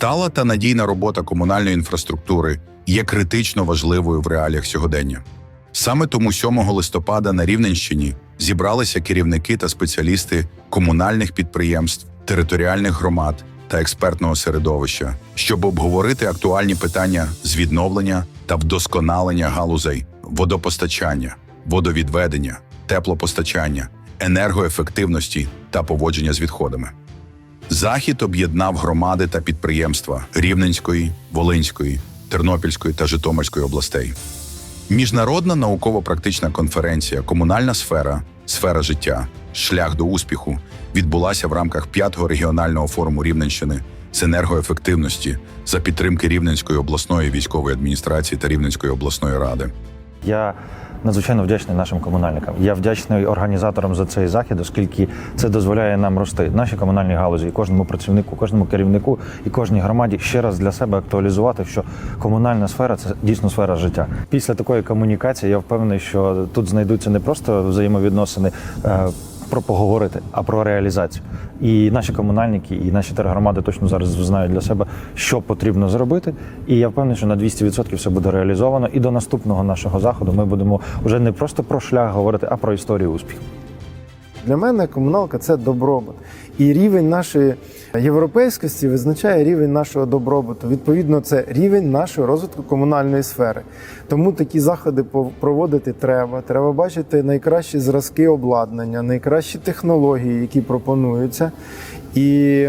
Стала та надійна робота комунальної інфраструктури є критично важливою в реаліях сьогодення. Саме тому 7 листопада на Рівненщині зібралися керівники та спеціалісти комунальних підприємств, територіальних громад та експертного середовища, щоб обговорити актуальні питання з відновлення та вдосконалення галузей водопостачання, водовідведення, теплопостачання, енергоефективності та поводження з відходами. Захід об'єднав громади та підприємства Рівненської, Волинської, Тернопільської та Житомирської областей. Міжнародна науково-практична конференція Комунальна сфера, сфера життя, шлях до успіху відбулася в рамках п'ятого регіонального форуму Рівненщини з енергоефективності за підтримки Рівненської обласної військової адміністрації та Рівненської обласної ради. Я надзвичайно вдячний нашим комунальникам. Я вдячний організаторам за цей захід, оскільки це дозволяє нам рости. Наші комунальні галузі, і кожному працівнику, кожному керівнику і кожній громаді ще раз для себе актуалізувати, що комунальна сфера це дійсно сфера життя. Після такої комунікації я впевнений, що тут знайдуться не просто взаємовідносини. Про поговорити, а про реалізацію. І наші комунальники, і наші тергромади точно зараз знають для себе, що потрібно зробити. І я впевнений, що на 200% все буде реалізовано. І до наступного нашого заходу ми будемо вже не просто про шлях говорити, а про історію успіху. Для мене комуналка це добробут. І рівень нашої європейськості визначає рівень нашого добробуту. Відповідно, це рівень нашого розвитку комунальної сфери. Тому такі заходи проводити треба. Треба бачити найкращі зразки обладнання, найкращі технології, які пропонуються. І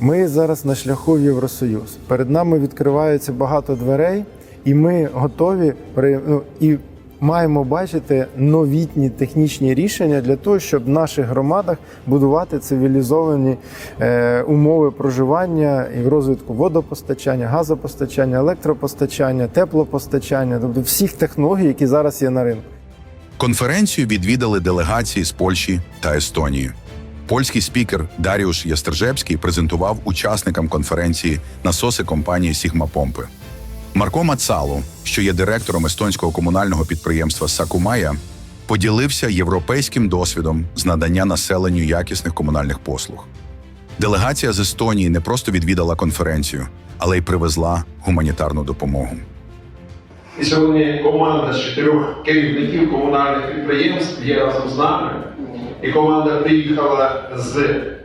ми зараз на шляху в Євросоюз. Перед нами відкривається багато дверей, і ми готові ну, і маємо бачити новітні технічні рішення для того, щоб в наших громадах будувати цивілізовані е, умови проживання і в розвитку водопостачання, газопостачання, електропостачання, теплопостачання, тобто всіх технологій, які зараз є на ринку. Конференцію відвідали делегації з Польщі та Естонії. Польський спікер Даріуш Ястржебський презентував учасникам конференції насоси компанії Сігма Помпи. Марко Мацало, що є директором естонського комунального підприємства Сакумая, поділився європейським досвідом з надання населенню якісних комунальних послуг. Делегація з Естонії не просто відвідала конференцію, але й привезла гуманітарну допомогу. І сьогодні команда з чотирьох керівників комунальних підприємств є разом з нами. І команда приїхала з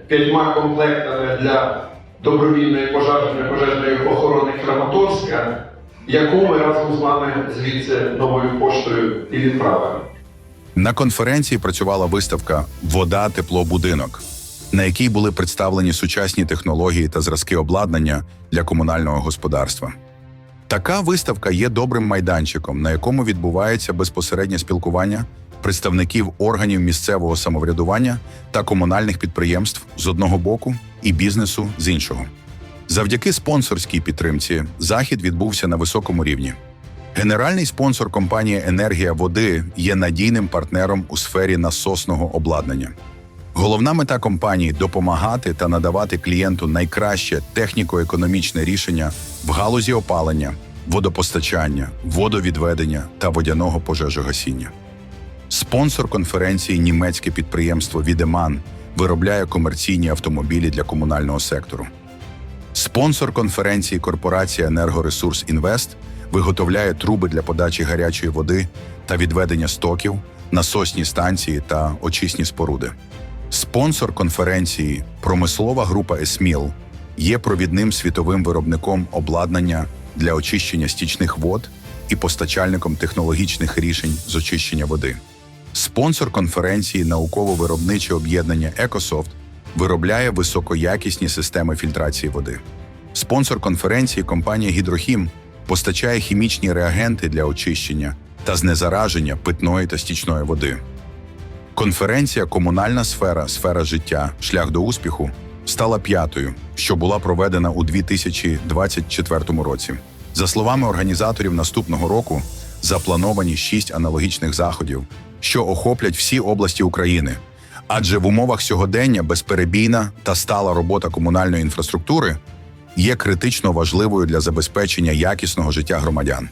п'ятьма комплектами для добровільної пожежної пожежної охорони Краматорська, яку ми разом з вами звідси новою поштою і відправили. На конференції працювала виставка Вода, тепло, будинок, на якій були представлені сучасні технології та зразки обладнання для комунального господарства. Така виставка є добрим майданчиком, на якому відбувається безпосереднє спілкування представників органів місцевого самоврядування та комунальних підприємств з одного боку і бізнесу з іншого. Завдяки спонсорській підтримці захід відбувся на високому рівні. Генеральний спонсор компанії Енергія води є надійним партнером у сфері насосного обладнання. Головна мета компанії допомагати та надавати клієнту найкраще техніко-економічне рішення в галузі опалення, водопостачання, водовідведення та водяного пожежогасіння. Спонсор конференції німецьке підприємство Відеман виробляє комерційні автомобілі для комунального сектору. Спонсор конференції корпорація Енергоресурс Інвест виготовляє труби для подачі гарячої води та відведення стоків, насосні станції та очисні споруди. Спонсор конференції Промислова група Есміл є провідним світовим виробником обладнання для очищення стічних вод і постачальником технологічних рішень з очищення води. Спонсор конференції науково-виробниче об'єднання Екософт виробляє високоякісні системи фільтрації води. Спонсор конференції компанія Гідрохім постачає хімічні реагенти для очищення та знезараження питної та стічної води. Конференція Комунальна сфера сфера життя шлях до успіху стала п'ятою, що була проведена у 2024 році. За словами організаторів наступного року, заплановані шість аналогічних заходів, що охоплять всі області України. Адже в умовах сьогодення безперебійна та стала робота комунальної інфраструктури є критично важливою для забезпечення якісного життя громадян.